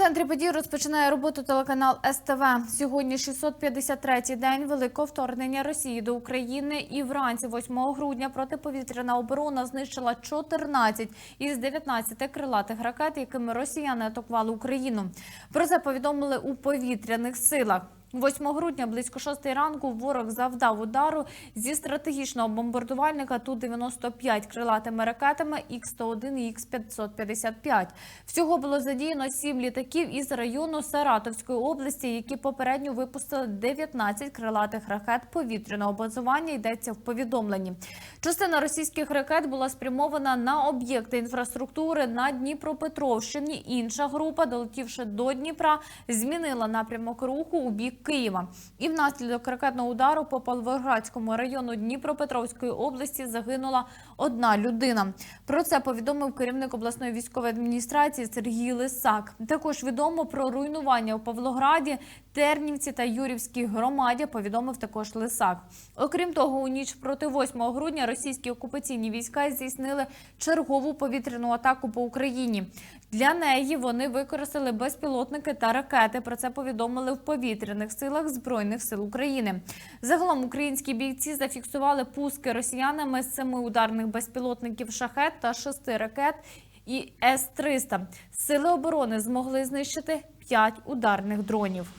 Центрі подій розпочинає роботу телеканал СТВ. Сьогодні 653-й день великого вторгнення Росії до України. І вранці 8 грудня протиповітряна оборона знищила 14 із 19 крилатих ракет, якими росіяни атакували Україну. Про це повідомили у повітряних силах. 8 грудня близько 6 ранку ворог завдав удару зі стратегічного бомбардувальника Ту-95 крилатими ракетами Х-101 і Х-555. Всього було задіяно 7 літаків із району Саратовської області, які попередньо випустили 19 крилатих ракет повітряного базування, йдеться в повідомленні. Частина російських ракет була спрямована на об'єкти інфраструктури на Дніпропетровщині. Інша група, долетівши до Дніпра, змінила напрямок руху у бік Києва. І внаслідок ракетного удару по Павлоградському району Дніпропетровської області загинула одна людина. Про це повідомив керівник обласної військової адміністрації Сергій Лисак. Також відомо про руйнування у Павлограді, Тернівці та Юрівській громаді. Повідомив також Лисак. Окрім того, у ніч проти 8 грудня російські окупаційні війська здійснили чергову повітряну атаку по Україні. Для неї вони використали безпілотники та ракети. Про це повідомили в повітряних силах збройних сил України. Загалом українські бійці зафіксували пуски росіянами з семи ударних безпілотників шахет та шести ракет і С-300. Сили оборони змогли знищити п'ять ударних дронів.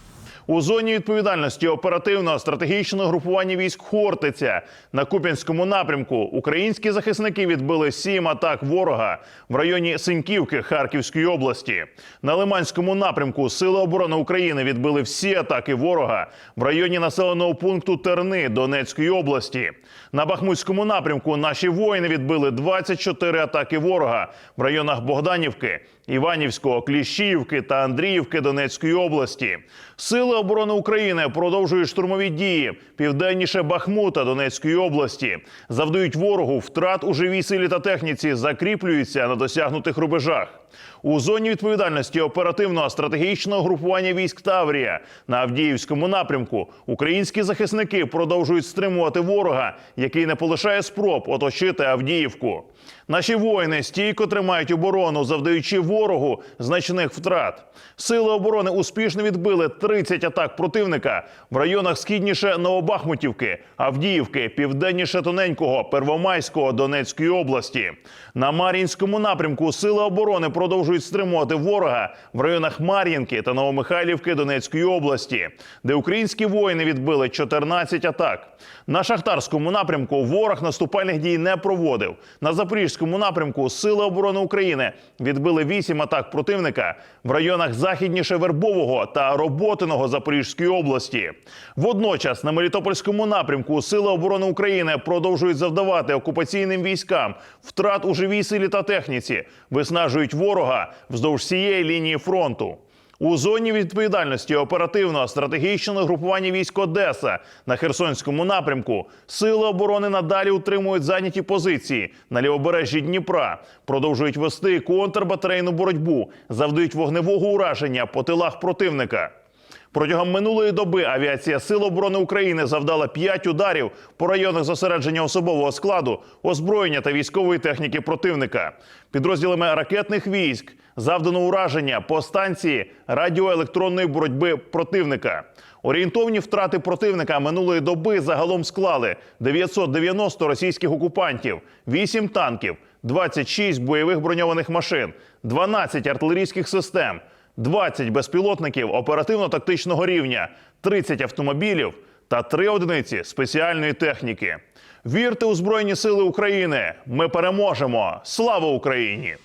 У зоні відповідальності оперативного стратегічного групування військ Хортиця на Куп'янському напрямку українські захисники відбили сім атак ворога в районі Синьківки Харківської області. На Лиманському напрямку Сили оборони України відбили всі атаки ворога в районі населеного пункту Терни Донецької області. На Бахмутському напрямку наші воїни відбили 24 атаки ворога в районах Богданівки, Іванівського, Кліщіївки та Андріївки Донецької області. Сили оборони України продовжують штурмові дії південніше Бахмута Донецької області. Завдають ворогу втрат у живій силі та техніці, закріплюються на досягнутих рубежах. У зоні відповідальності оперативного стратегічного групування військ Таврія на Авдіївському напрямку українські захисники продовжують стримувати ворога, який не полишає спроб оточити Авдіївку. Наші воїни стійко тримають оборону, завдаючи ворогу значних втрат. Сили оборони успішно відбили 30 атак противника в районах східніше Новобахмутівки, Авдіївки, південніше Тоненького, Первомайського Донецької області. На Мар'їнському напрямку сили оборони продовжують стримувати ворога в районах Мар'їнки та Новомихайлівки Донецької області, де українські воїни відбили 14 атак. На шахтарському напрямку ворог наступальних дій не проводив. На запорізькому напрямку сили оборони України відбили 8 атак противника в районах західніше Вербового та Роботиного Запорізької області. Водночас на Мелітопольському напрямку сили оборони України продовжують завдавати окупаційним військам втрат у живій силі та техніці, виснажують ворога вздовж всієї лінії фронту. У зоні відповідальності оперативного стратегічного групування військ Одеса на Херсонському напрямку сили оборони надалі утримують зайняті позиції на лівобережжі Дніпра, продовжують вести контрбатарейну боротьбу, завдають вогневого ураження по тилах противника. Протягом минулої доби авіація Сил оборони України завдала 5 ударів по районах зосередження особового складу, озброєння та військової техніки противника. Підрозділами ракетних військ завдано ураження по станції радіоелектронної боротьби противника. Орієнтовні втрати противника минулої доби загалом склали 990 російських окупантів, 8 танків, 26 бойових броньованих машин, 12 артилерійських систем. 20 безпілотників оперативно-тактичного рівня, 30 автомобілів та 3 одиниці спеціальної техніки. Вірте у Збройні Сили України! Ми переможемо! Слава Україні!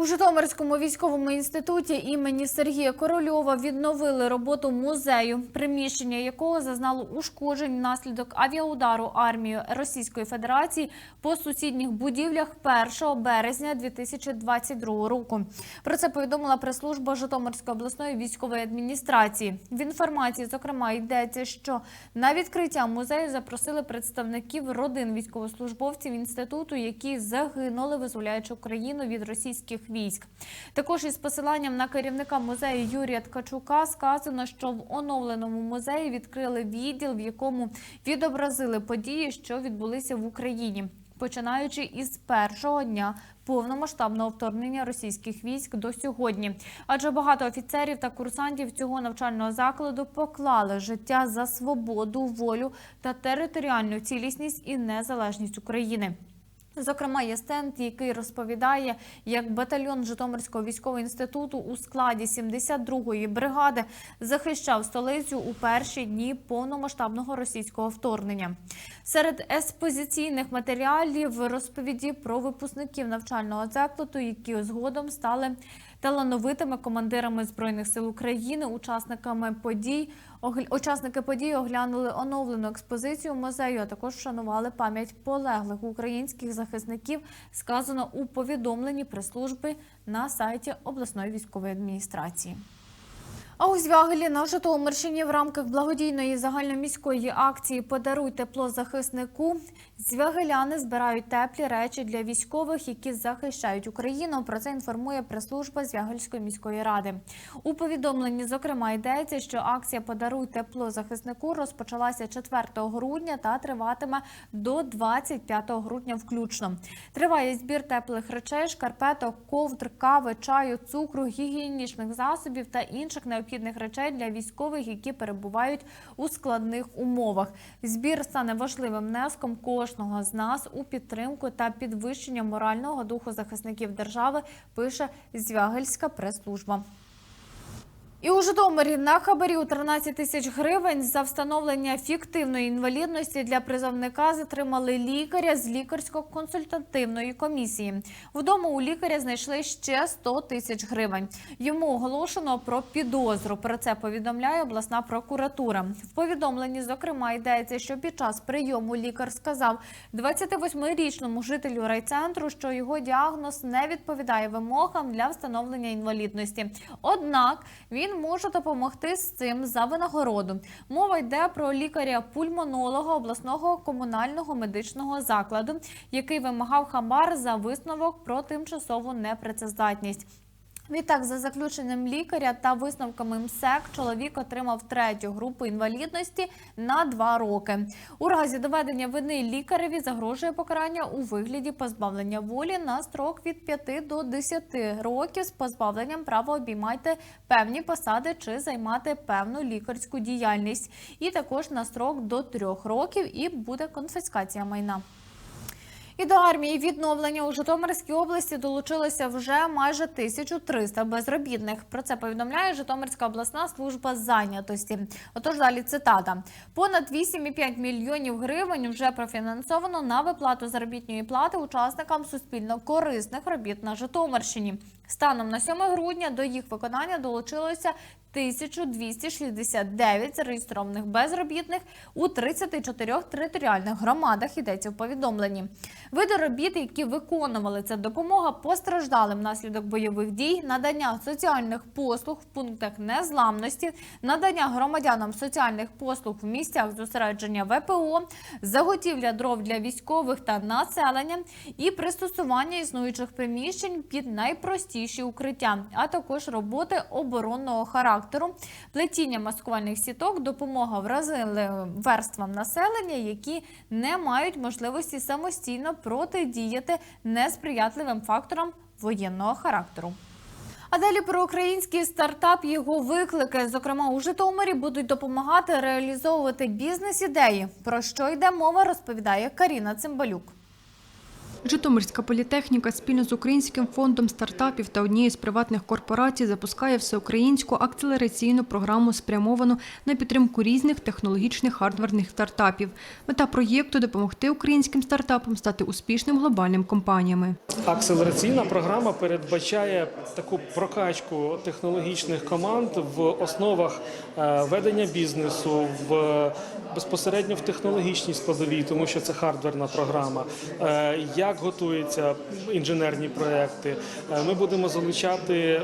У Житомирському військовому інституті імені Сергія Корольова відновили роботу музею, приміщення якого зазнало ушкоджень внаслідок авіаудару армією Російської Федерації по сусідніх будівлях 1 березня 2022 року. Про це повідомила прес-служба Житомирської обласної військової адміністрації. В інформації, зокрема, йдеться, що на відкриття музею запросили представників родин військовослужбовців інституту, які загинули, визволяючи Україну від російських військ. Також із посиланням на керівника музею Юрія Ткачука сказано, що в оновленому музеї відкрили відділ, в якому відобразили події, що відбулися в Україні. починаючи із першого дня повномасштабного вторгнення російських військ до сьогодні. Адже багато офіцерів та курсантів цього навчального закладу поклали життя за свободу, волю та територіальну цілісність і незалежність України. Зокрема, є стенд, який розповідає, як батальйон Житомирського військового інституту у складі 72-ї бригади захищав столицю у перші дні повномасштабного російського вторгнення. Серед еспозиційних матеріалів розповіді про випускників навчального закладу, які згодом стали талановитими командирами збройних сил України, учасниками подій. Учасники подій оглянули оновлену експозицію музею, а також вшанували пам'ять полеглих українських захисників, сказано у повідомленні прес-служби на сайті обласної військової адміністрації. А у Звягелі на Житомирщині в рамках благодійної загальноміської акції Подаруй тепло захиснику звягеляни збирають теплі речі для військових, які захищають Україну. Про це інформує прес-служба Звягельської міської ради. У повідомленні зокрема йдеться, що акція Подаруй тепло захиснику розпочалася 4 грудня та триватиме до 25 грудня включно. Триває збір теплих речей, шкарпеток, ковдр, кави, чаю, цукру, гігієнічних засобів та інших необхідних речей для військових, які перебувають у складних умовах. Збір стане важливим внеском кожного з нас у підтримку та підвищення морального духу захисників держави. Пише Звягельська прес-служба. І у Житомирі на хабарі у 13 тисяч гривень за встановлення фіктивної інвалідності для призовника затримали лікаря з лікарсько-консультативної комісії. Вдома у лікаря знайшли ще 100 тисяч гривень. Йому оголошено про підозру. Про це повідомляє обласна прокуратура. В повідомленні, зокрема, йдеться, що під час прийому лікар сказав 28-річному жителю райцентру, що його діагноз не відповідає вимогам для встановлення інвалідності. Однак він може допомогти з цим за винагороду. Мова йде про лікаря-пульмонолога обласного комунального медичного закладу, який вимагав хамар за висновок про тимчасову непрацездатність. Відтак, за заключенням лікаря та висновками МСЕК, чоловік отримав третю групу інвалідності на два роки. У разі доведення вини лікареві загрожує покарання у вигляді позбавлення волі на строк від 5 до 10 років з позбавленням права обіймати певні посади чи займати певну лікарську діяльність. І також на строк до 3 років і буде конфіскація майна. І до армії відновлення у Житомирській області долучилося вже майже 1300 безробітних. Про це повідомляє Житомирська обласна служба зайнятості. Отож, далі цитата: понад 8,5 мільйонів гривень вже профінансовано на виплату заробітної плати учасникам суспільно корисних робіт на Житомирщині. Станом на 7 грудня до їх виконання долучилося 1269 зареєстрованих безробітних у 34 територіальних громадах. Йдеться в повідомленні. Види робіт, які виконували це допомога постраждалим внаслідок бойових дій, надання соціальних послуг в пунктах незламності, надання громадянам соціальних послуг в місцях зосередження ВПО, заготівля дров для військових та населення і пристосування існуючих приміщень під найпростіші укриття, а також роботи оборонного характеру, плетіння маскувальних сіток, допомога вразливим верствам населення, які не мають можливості самостійно протидіяти несприятливим факторам воєнного характеру. А далі про український стартап його виклики, зокрема у Житомирі, будуть допомагати реалізовувати бізнес-ідеї. Про що йде мова, розповідає Каріна Цимбалюк. Житомирська політехніка спільно з Українським фондом стартапів та однією з приватних корпорацій запускає всеукраїнську акселераційну програму, спрямовану на підтримку різних технологічних хардверних стартапів. Мета проєкту допомогти українським стартапам стати успішним глобальним компаніями. Акселераційна програма передбачає таку прокачку технологічних команд в основах е, ведення бізнесу, в безпосередньо в технологічній складовій, тому що це хардверна програма. Е, Як готуються інженерні проекти. Е, Ми будемо залучати е,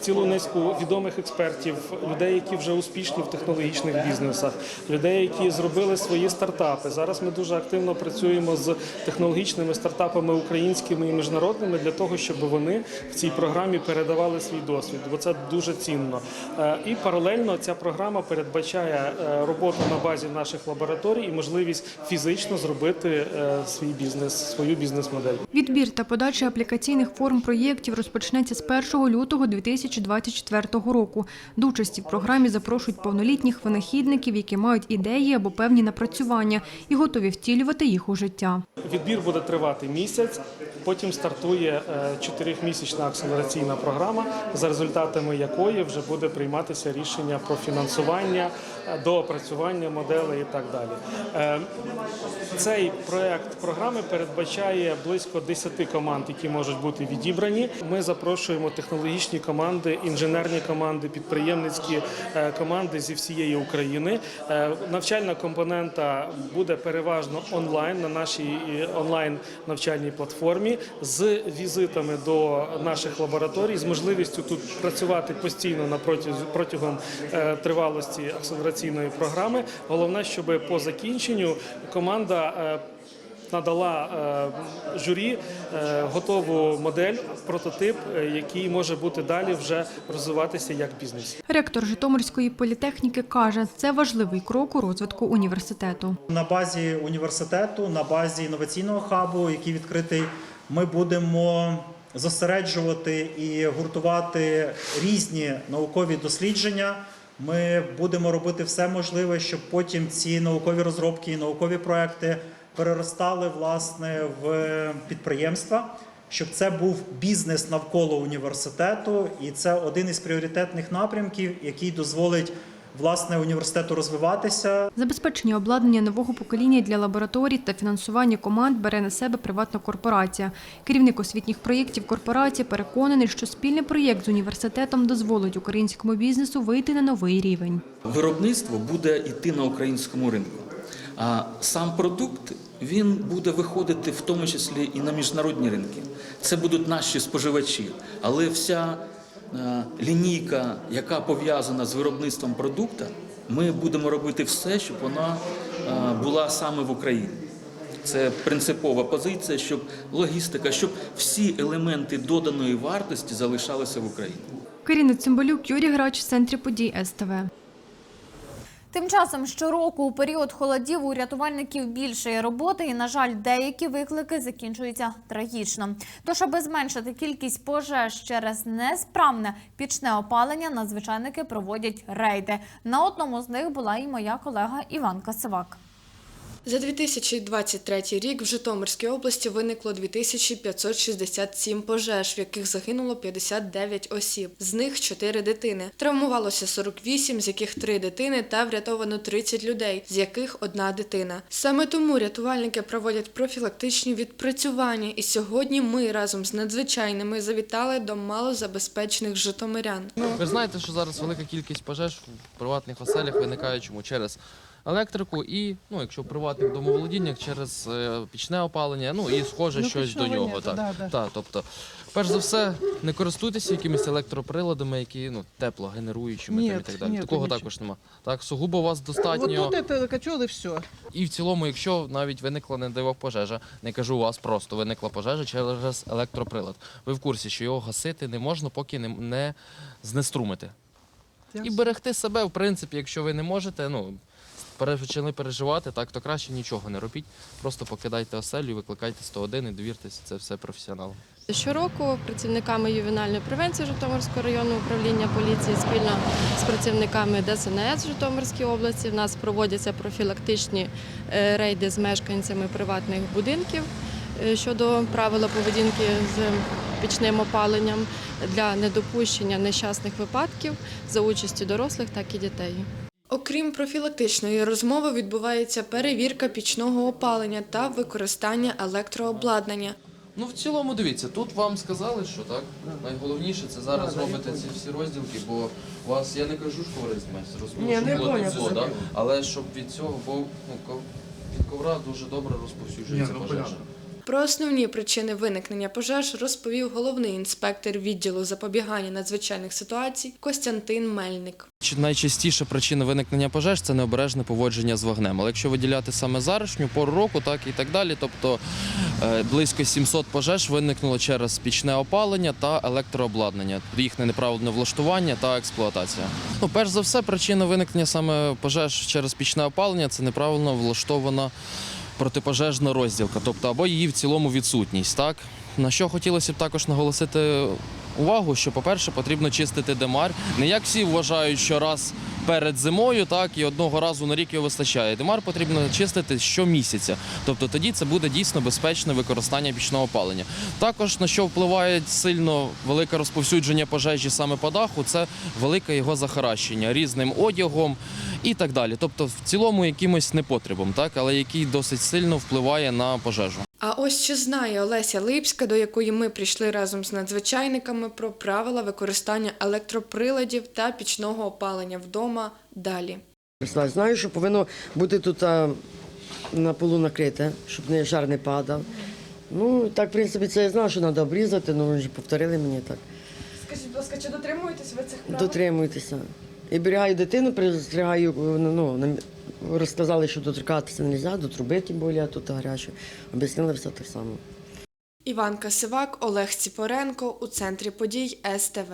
цілу низку відомих експертів, людей, які вже успішні в технологічних бізнесах, людей, які зробили свої стартапи. Зараз ми дуже активно працюємо з технологічними стартапами українськими і міжнародними для того, щоб вони в цій програмі передавали свій досвід, бо це дуже цінно. Е, І паралельно ця програма передбачає роботу на базі наших лабораторій і можливість фізично зробити свій бізнес, свою бізнес-модель. Відбір та подача аплікаційних форм проєктів розпочнеться з 1 лютого 2024 року. До участі в програмі запрошують повнолітніх винахідників, які мають ідеї або певні напрацювання і готові втілювати їх у життя. Відбір буде тривати місяць. Потім стартує е, чотирьохмісячна акселераційна програма, за результатами якої вже буде прийматися рішення про фінансування, е, доопрацювання моделей і так далі. Е, Цей проект програми передбачає близько 10 команд, які можуть бути відібрані. Ми запрошуємо технологічні команди, інженерні команди, підприємницькі е, команди зі всієї України. Навчальна компонента буде переважно онлайн на нашій онлайн навчальній платформі з візитами до наших лабораторій, з можливістю тут працювати постійно на протягом тривалості акселераційної програми. Головне, щоб по закінченню команда. е, Надала е, журі е, готову модель, прототип, який може бути далі вже розвиватися як бізнес. Ректор Житомирської політехніки каже, це важливий крок у розвитку університету. На базі університету, на базі інноваційного хабу, який відкритий, ми будемо зосереджувати і гуртувати різні наукові дослідження. Ми будемо робити все можливе, щоб потім ці наукові розробки і наукові проекти переростали власне в підприємства. Щоб це був бізнес навколо університету, і це один із пріоритетних напрямків, який дозволить власне університету розвиватися, Забезпечення обладнання нового покоління для лабораторій та фінансування команд бере на себе приватна корпорація. Керівник освітніх проєктів корпорації переконаний, що спільний проєкт з університетом дозволить українському бізнесу вийти на новий рівень. Виробництво буде йти на українському ринку, а сам продукт він буде виходити в тому числі і на міжнародні ринки. Це будуть наші споживачі, але вся лінійка, яка пов'язана з виробництвом продукту, ми будемо робити все, щоб вона е, була саме в Україні. Це принципова позиція, щоб логістика, щоб всі елементи доданої вартості залишалися в Україні. Каріна Цимбалюк, Юрій Грач, в центрі подій СТВ. Тим часом щороку у період холодів у рятувальників більше роботи, і на жаль, деякі виклики закінчуються трагічно. Тож, аби зменшити кількість пожеж через несправне пічне опалення, надзвичайники проводять рейди. На одному з них була і моя колега Іванка Сивак. За 2023 рік в Житомирській області виникло 2567 пожеж, в яких загинуло 59 осіб. З них 4 дитини. Травмувалося 48, з яких 3 дитини, та врятовано 30 людей, з яких одна дитина. Саме тому рятувальники проводять профілактичні відпрацювання, і сьогодні ми разом з надзвичайними завітали до малозабезпечених житомирян. Ви знаєте, що зараз велика кількість пожеж в приватних оселях виникає чому через електрику і, ну, якщо в приватних домоволодіннях, через е, пічне опалення, ну і схоже щось до нього. Так. Так, тобто, перш за все, не користуйтеся якимись електроприладами, які ну, теплогенеруючими там, і так далі. нету Такого нічого. також нема. Так, сугубо у вас достатньо. тут это котел и все. І в цілому, якщо навіть виникла не Бог пожежа, не кажу у вас просто виникла пожежа через електроприлад. Ви в курсі, що його гасити не можна, поки не, не знеструмити. І берегти себе, в принципі, якщо ви не можете, ну почали переживати, так то краще нічого не робіть. Просто покидайте оселю, викликайте 101 і довіртеся, це все професіоналам. Щороку працівниками ювенальної превенції Житомирського районного управління поліції спільно з працівниками ДСНС Житомирської області в нас проводяться профілактичні е, рейди з мешканцями приватних будинків е, щодо правила поведінки з пічним опаленням для недопущення нещасних випадків за участю дорослих, так і дітей. Окрім профілактичної розмови, відбувається перевірка пічного опалення та використання електрообладнання. Ну, в цілому, дивіться, тут вам сказали, що так. Найголовніше це зараз робити ці всі розділки, бо у вас, я не кажу, що Ні, розумію, що було але щоб від цього, бо ну, ков- від ковра дуже добре розповсюджується ну, пожежа. Про основні причини виникнення пожеж розповів головний інспектор відділу запобігання надзвичайних ситуацій Костянтин Мельник. Найчастіша причина виникнення пожеж це необережне поводження з вогнем. Але якщо виділяти саме зарашню пору року, так і так далі, тобто е, близько 700 пожеж виникнуло через пічне опалення та електрообладнання, їхнє неправильне влаштування та експлуатація. Ну, перш за все, причина виникнення саме пожеж через пічне опалення це неправильно влаштована протипожежна розділка, тобто або її в цілому відсутність. Так на що хотілося б також наголосити увагу, що, по-перше, потрібно чистити демар. Не як всі вважають, що раз перед зимою, так і одного разу на рік його вистачає. Демар потрібно чистити щомісяця. Тобто тоді це буде дійсно безпечне використання пічного опалення. Також на що впливає сильно велике розповсюдження пожежі саме по даху, це велике його захаращення різним одягом і так далі. Тобто, в цілому якимось непотребом, так але який досить сильно впливає на пожежу. А ось чи знає Олеся Липська, до якої ми прийшли разом з надзвичайниками про правила використання електроприладів та пічного опалення вдома далі. Знаю, що повинно бути тут а, на полу накрите, щоб не жар не падав. Ну, так, в принципі, це я знав, що треба обрізати, але вже повторили мені так. Скажіть, будь ласка, чи дотримуєтесь ви цих правил? Дотримуйтеся. І берігаю дитину, пристригаю, ну, нам розказали, що доторкатися не можна, до труби тим тут гаряче. Об'яснили все так само. Іванка Сивак, Олег Ціпоренко у центрі подій СТВ.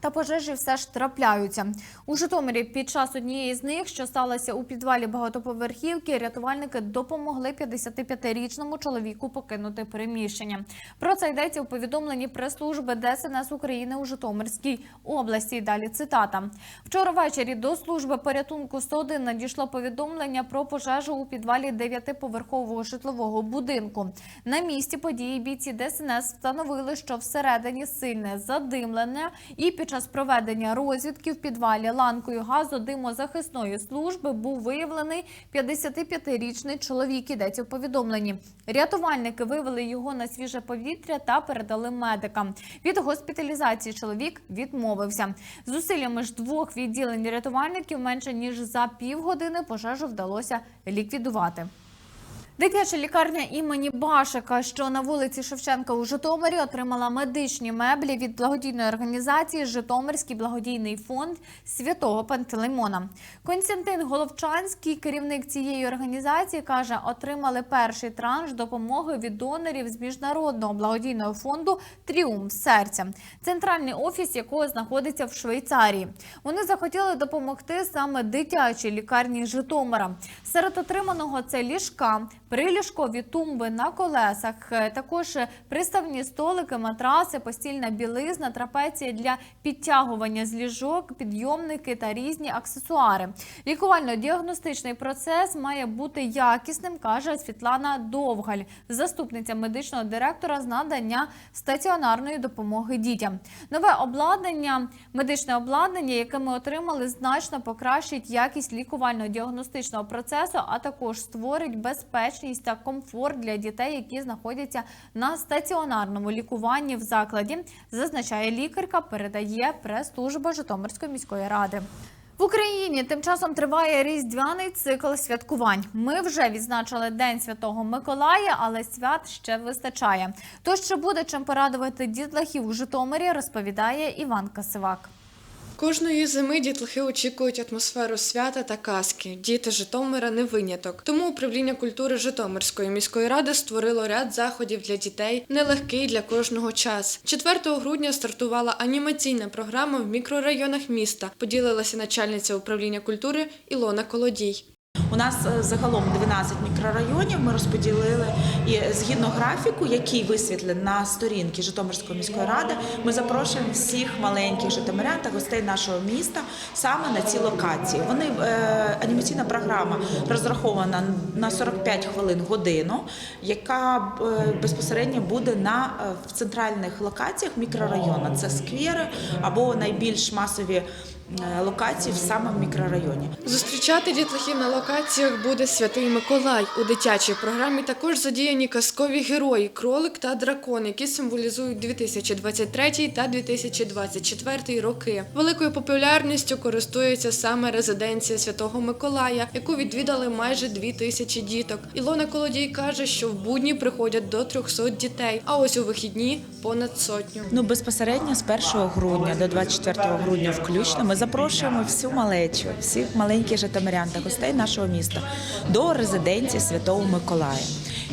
Та пожежі все ж трапляються. У Житомирі під час однієї з них, що сталося у підвалі багатоповерхівки, рятувальники допомогли 55-річному чоловіку покинути приміщення. Про це йдеться у повідомленні прес-служби ДСНС України у Житомирській області. Далі цитата. Вчора ввечері до служби порятунку 101 надійшло повідомлення про пожежу у підвалі дев'ятиповерхового житлового будинку. На місці події бійці ДСНС встановили, що всередині сильне задимлення, і під час проведення розвідки в підвалі ланкою газодимозахисної служби був виявлений 55-річний чоловік. Йдеться в повідомленні. Рятувальники вивели його на свіже повітря та передали медикам. Від госпіталізації чоловік відмовився. Зусиллями ж двох відділень рятувальників менше ніж за півгодини пожежу вдалося ліквідувати. Дитяча лікарня імені Башика, що на вулиці Шевченка у Житомирі, отримала медичні меблі від благодійної організації Житомирський благодійний фонд святого Пантелеймона. Константин Головчанський, керівник цієї організації, каже, отримали перший транш допомоги від донорів з міжнародного благодійного фонду Тріумф серця, центральний офіс якого знаходиться в Швейцарії. Вони захотіли допомогти саме дитячій лікарні Житомира. Серед отриманого це ліжка, приліжкові тумби на колесах, е, також приставні столики, матраси, постільна білизна, трапеція для підтягування з ліжок, підйомники та різні аксесуари. Лікувально-діагностичний процес має бути якісним, каже Світлана Довгаль, заступниця медичного директора з надання стаціонарної допомоги дітям. Нове обладнання, медичне обладнання, яке ми отримали, значно покращить якість лікувально-діагностичного процесу, а також створить безпечність та комфорт для дітей, які знаходяться на стаціонарному лікуванні в закладі, зазначає лікарка, передає прес-служба Житомирської міської ради. В Україні тим часом триває різдвяний цикл святкувань. Ми вже відзначили День Святого Миколая, але свят ще вистачає. Тож що буде чим порадувати дітлахів у Житомирі, розповідає Іван Касивак. Кожної зими дітлахи очікують атмосферу свята та казки. Діти Житомира не виняток. Тому управління культури Житомирської міської ради створило ряд заходів для дітей, нелегкий для кожного час. 4 грудня стартувала анімаційна програма в мікрорайонах міста. Поділилася начальниця управління культури Ілона Колодій. У нас е, загалом 12 мікрорайонів. Ми розподілили і згідно графіку, який висвітлений на сторінки Житомирської міської ради, ми запрошуємо всіх маленьких житомирян та гостей нашого міста саме на ці локації. Вони е, анімаційна програма розрахована на 45 хвилин годину, яка е, безпосередньо буде на в центральних локаціях мікрорайону. Це сквери або найбільш масові локацій в самому мікрорайоні. Зустрічати дітлахів на локаціях буде Святий Миколай. У дитячій програмі також задіяні казкові герої кролик та дракон, які символізують 2023 та 2024 роки. Великою популярністю користується саме резиденція Святого Миколая, яку відвідали майже дві тисячі діток. Ілона Колодій каже, що в будні приходять до 300 дітей, а ось у вихідні понад сотню. Ну безпосередньо з 1 грудня до 24 грудня включно ми запрошуємо всю малечу, всіх маленьких житомирян та гостей нашого міста до резиденції Святого Миколая.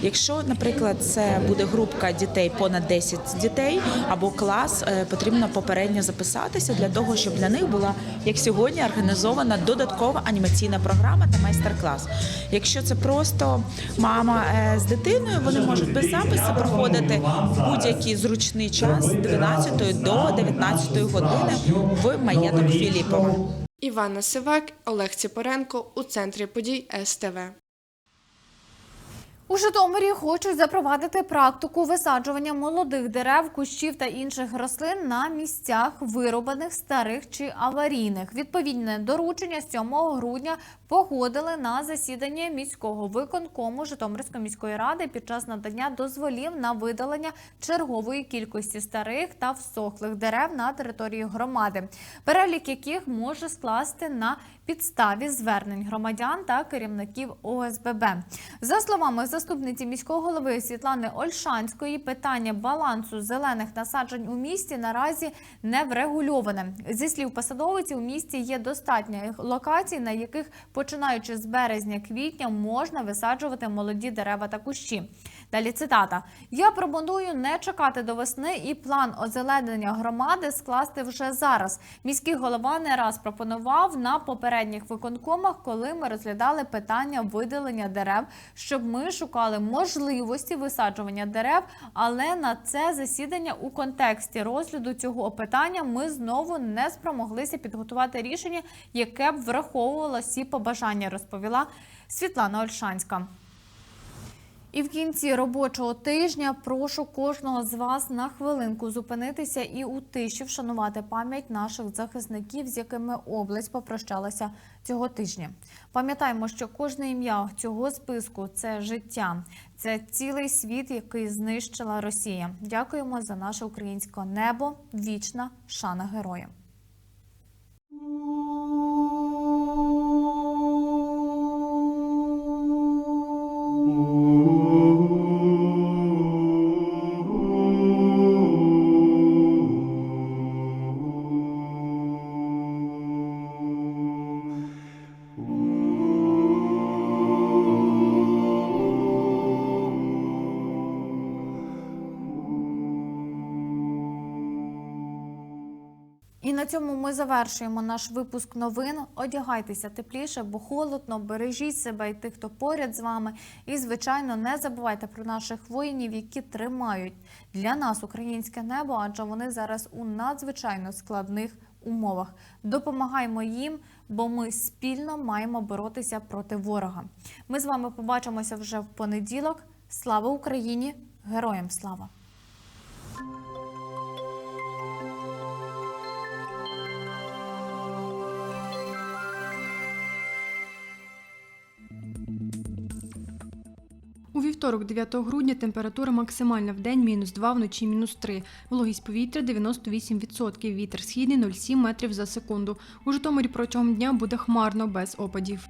Якщо, наприклад, це буде групка дітей понад 10 дітей або клас, е, потрібно попередньо записатися для того, щоб для них була, як сьогодні, організована додаткова анімаційна програма та майстер-клас. Якщо це просто мама е, з дитиною, вони можуть без запису проходити в будь-який зручний час з 12 до 19 години в маєток Філіпова. Івана Сивак, Олег Ціпоренко у центрі подій СТВ. У Житомирі хочуть запровадити практику висаджування молодих дерев, кущів та інших рослин на місцях вироблених старих чи аварійних. Відповідне доручення 7 грудня погодили на засіданні міського виконкому Житомирської міської ради під час надання дозволів на видалення чергової кількості старих та всохлих дерев на території громади, перелік яких може скласти на підставі звернень громадян та керівників ОСББ. За словами заступниці міського голови Світлани Ольшанської, питання балансу зелених насаджень у місті наразі не врегульоване. Зі слів посадовиці, у місті є достатньо локацій, на яких, починаючи з березня-квітня, можна висаджувати молоді дерева та кущі. Далі цитата: Я пропоную не чекати до весни і план озеленення громади скласти вже зараз. Міський голова не раз пропонував на попередніх виконкомах, коли ми розглядали питання видалення дерев, щоб ми шукали можливості висаджування дерев. Але на це засідання у контексті розгляду цього питання ми знову не спромоглися підготувати рішення, яке б враховувало всі побажання, розповіла Світлана Ольшанська. І в кінці робочого тижня прошу кожного з вас на хвилинку зупинитися і у тиші вшанувати пам'ять наших захисників, з якими область попрощалася цього тижня. Пам'ятаємо, що кожне ім'я цього списку це життя, це цілий світ, який знищила Росія. Дякуємо за наше українське небо. Вічна шана героям. І на цьому ми завершуємо наш випуск новин. Одягайтеся тепліше, бо холодно, бережіть себе і тих, хто поряд з вами. І, звичайно, не забувайте про наших воїнів, які тримають для нас українське небо, адже вони зараз у надзвичайно складних умовах. Допомагаємо їм, бо ми спільно маємо боротися проти ворога. Ми з вами побачимося вже в понеділок. Слава Україні! Героям слава! Вівторок, 9 грудня, температура максимальна в день мінус 2, вночі мінус 3. Вологість повітря 98%, вітер східний 0,7 метрів за секунду. У Житомирі протягом дня буде хмарно, без опадів.